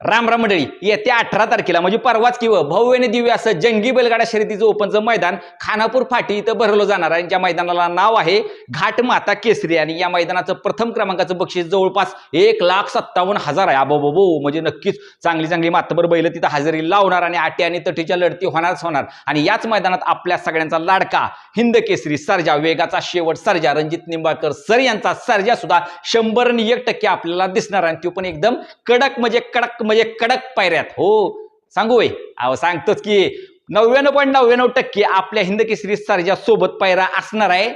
राम राम मंडळी येत्या अठरा तारखेला म्हणजे परवाच किंवा भव्यने दिव्य असं जंगी बैलगाडा शर्यतीचं ओपनचं मैदान खानापूर फाटी इथं भरवलं जाणार आहे. ज्या मैदानाला नाव आहे घाट माता केसरी. आणि या मैदानाचं प्रथम क्रमांकाचं बक्षीस जवळपास एक लाख सत्तावन्न हजार आहे. अबो म्हणजे नक्कीच चांगली चांगली मातबर बैल तिथं हजेरी लावणार आणि आटी आणि तटीच्या लढती होणारच होणार. आणि याच मैदानात आपल्या सगळ्यांचा लाडका हिंद केसरी सर्जा वेगाचा शेवट सर्जा रणजित निंबाळकर सर यांचा सर्जा सुद्धा शंभर आणि एक टक्के आपल्याला दिसणार आणि तो पण एकदम कडक म्हणजे कडक म्हणजे कडक पायऱ्यात. हो सांगू वय. अहो सांगतोच की नव्याण्णव पॉईंट नव्याण्णव टक्के आपल्या हिंद सरजा सोबत पायरा असणार आहे.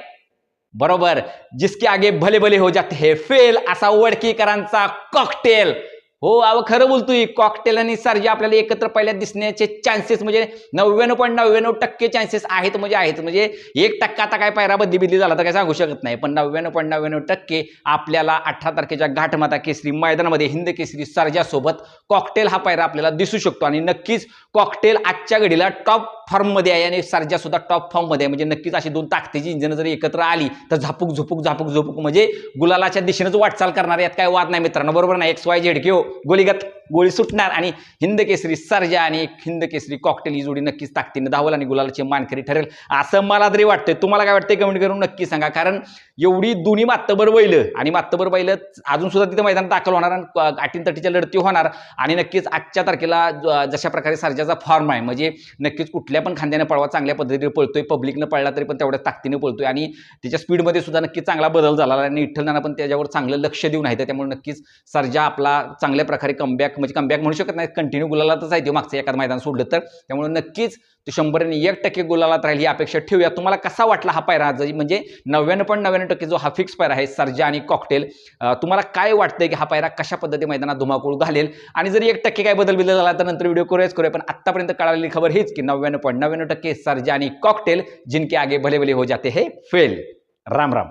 बरोबर. जिसके आगे भले भले हो जाते. हे फेल असा वडकीकरांचा कॉकटेल हो अहो खरं बोलतोय. कॉकटेल आणि सर्जा आपल्याला एकत्र पहिल्या दिसण्याचे चान्सेस म्हणजे नव्याण्णव पॉईंट नव्याण्णव टक्के चान्सेस आहेत म्हणजे आहेत. म्हणजे एक टक्का आता काय पायरा बदली बिदली झाला तर काय सांगू शकत नाही. पण नव्याण्णव पॉईंट नव्याण्णव टक्के आपल्याला अठरा तारखेच्या घाटमाता केसरी मैदानामध्ये हिंद केसरी सर्जासोबत कॉकटेल हा पायरा आपल्याला दिसू शकतो. आणि नक्कीच कॉकटेल आजच्या घडीला टॉप फॉर्ममध्ये आहे आणि सर्जा सुद्धा टॉप फॉर्ममध्ये आहे. म्हणजे नक्कीच अशी दोन ताकदीची इंजनं जर एकत्र आली तर झापूक झुपूक झापूक झुपूक. म्हणजे गुलालाच्या दिशेनेच वाटचाल करणार यात काय वाद नाही मित्रांनो. बरोबर नाही एक्स वाय झेड घेऊ गोलीगत. गोळी सुटणार आणि हिंद केसरी सर्जा आणि एक हिंद केसरी कॉकटेल ही जोडी नक्कीच ताकदीने धावल आणि गुलालाची मानकरी ठरेल. असं मला तरी वाटतंय. तुम्हाला काय वाटतंय कमेंट करून नक्की सांगा. कारण एवढी दोन्ही मात्तबर वैलं आणि मात्तबर वैलं अजून सुद्धा तिथं मैदान दाखल होणार आणि आटीन तटीच्या लढती होणार. आणि नक्कीच आजच्या तारखेला ज- जशा प्रकारे सर्जाचा फॉर्म आहे म्हणजे नक्कीच कुठल्या पण खांद्याने पळवा चांगल्या पद्धतीने पळतोय. पब्लिकनं पळला तरी पण तेवढ्या ताकदीने पळतोय. आणि त्याच्या स्पीडमध्ये सुद्धा नक्कीच चांगला बदल झाला आणि विठ्ठलनाना पण त्याच्यावर चांगलं लक्ष देऊन आहे. त्यामुळे नक्कीच सर्जा आपला चांगल्या प्रकारे कमबॅक म्हणजे कमबॅक म्हणू शकत नाही कंटिन्यू गुलालातच आहे ते मागचं एखादं मैदान सोडलं तर. त्यामुळे नक्कीच ते शंभर आणि एक टक्के गुलालात राहील ही अपेक्षा ठेवूया. तुम्हाला कसा वाटला हा पायरा? म्हणजे नव्याण्णव पॉईंट नव्याण्णव टक्के जो हा फिक्स पायरा आहे सर्जा आणि कॉकटेल तुम्हाला काय वाटतंय की हा पायरा कशा पद्धती मैदानात धुमाकूळ घालेल? आणि जरी एक टक्के काय बदल बिदल झाला तर नंतर व्हिडिओ करूयाच करूया पण आतापर्यंत कळालेली खबर हीच की नव्याण्णव पॉईंट नव्याण्णव टक्के सर्जा आणि कॉकटेल जिनके आगे भले भले हो जाते हे फेल. राम राम